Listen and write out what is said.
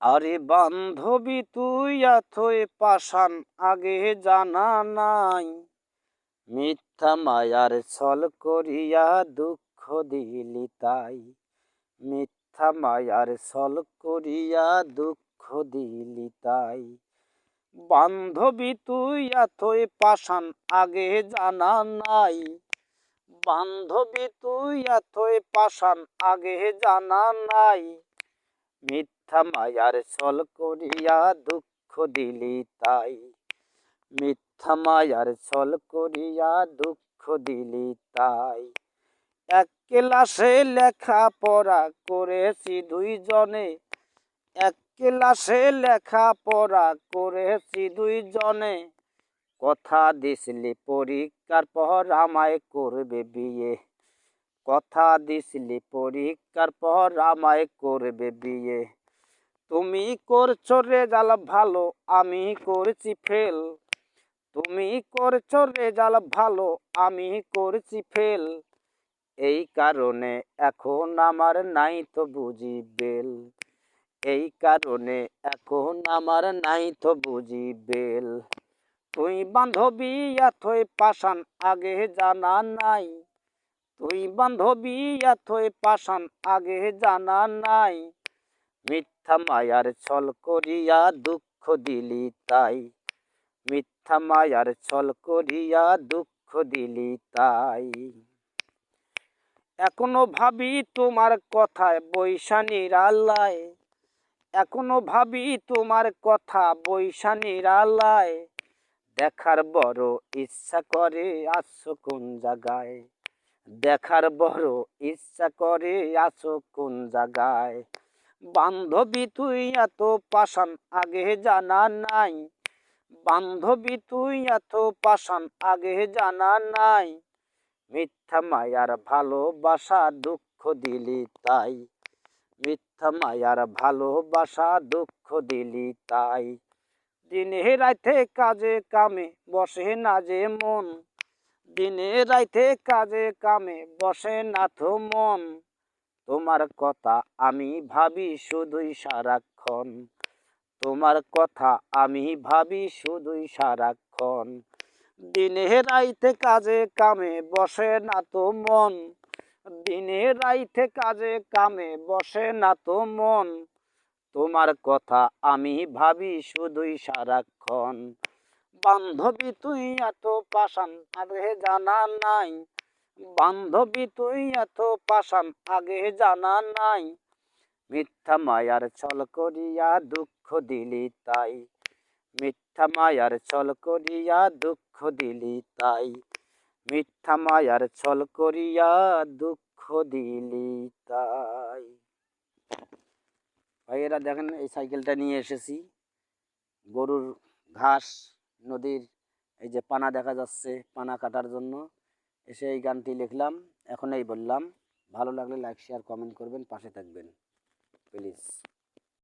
আরে বান্ধবী, তুই এতই পাষাণ, আগে জানা নাই। মিথ্যা মায়ার ছল করিয়া দুঃখ দিলি তাই। মিথ্যা মায়ার ছল করিয়া দুঃখ দিলি তাই। বান্ধবী, তুই এতই পাষাণ, আগে জানা নাই। বান্ধবী, তুই এতই পাষাণ, আগে জানা নাই। মিথ্যা মায়ার ছল করিয়া দুঃখ দিলি তাই। মিথ্যা মায়ার ছল করিয়া দুঃখ দিলি তাই। এক ক্লাসে লেখা পড়া করেছি দুইজনে। এক ক্লাসে লেখা পড়া করেছি দুইজনে। কথা দিসলি পরীক্ষার পর আমায় করবে বিয়ে। কথা দিছিলি পরীক্ষার পর আমায় করবে বিয়ে। তুমি করছ রেজাল ভালো, আমি করছি ফেল তুমি করছ রেজাল ভালো, আমি করছি ফেল এই কারণে এখন আমার নাই তো বুঝি বেল। এই কারণে এখন আমার নাই তো বুঝি বেল। তুই বান্ধবী, এতই পাষাণ, আগে জানা নাই। তুই বান্ধবী এতই পাষাণ, আগে জানা নাই। মিথ্যা মায়ার ছল করিয়া দুঃখ দিলি তাই। মিথ্যা মায়ার ছল করিয়া দুঃখ দিলি তাই। এখনও ভাবি তোমার কথায় বৈশানীর আল্লায় এখনও ভাবি তোমার কথা বৈশানীর আল্লায় দেখার বড় ইচ্ছা করে আসো কোন জায়গায়? দেখার বড় ইচ্ছা করে আছো কোন জায়গায়? বান্ধবী তুই এত পাষাণ, আগে জানা নাই। বান্ধবী তুই এত পাষাণ, আগে জানা নাই। মিথ্যা মায়ার ভালোবাসা, দুঃখ দিলি তাই। মিথ্যা মায়ার ভালোবাসা, দুঃখ দিলি তাই। দিনে রাইতে কাজে কামে বসে না যে মন। দিনে রাইতে কাজে কামে বসে না তো মন। তোমার কথা আমি ভাবি শুধুই সারাক্ষণ। তোমার কথা আমি ভাবি শুধুই সারাক্ষণ। দিনে রাইতে কাজে কামে বসে না তো মন। দিনে রাইতে কাজে কামে বসে না তো মন। তোমার কথা আমি ভাবি শুধুই সারাক্ষণ। বান্ধবী তুই এত পাষাণ আগে জানা নাই। বান্ধবী তুই এত পাষাণ আগে জানা নাই। মিথ্যা মায়ার ছল করিয়া দুঃখ দিলি তাই। মিথ্যা মায়ার ছল করিয়া দুঃখ দিলি তাই। মিথ্যা মায়ার ছল করিয়া দুঃখ দিলি তাই। ভাইয়েরা দেখেন এই সাইকেলটা নিয়ে এসেছি। গরুর ঘাস নদীর এই যে পানা দেখা যাচ্ছে, পানা কাটার জন্য। এসে এই গানটি লিখলাম। এখন এই বললাম, ভালো লাগলে লাইক শেয়ার কমেন্ট করবেন, পাশে থাকবেন। প্লিজ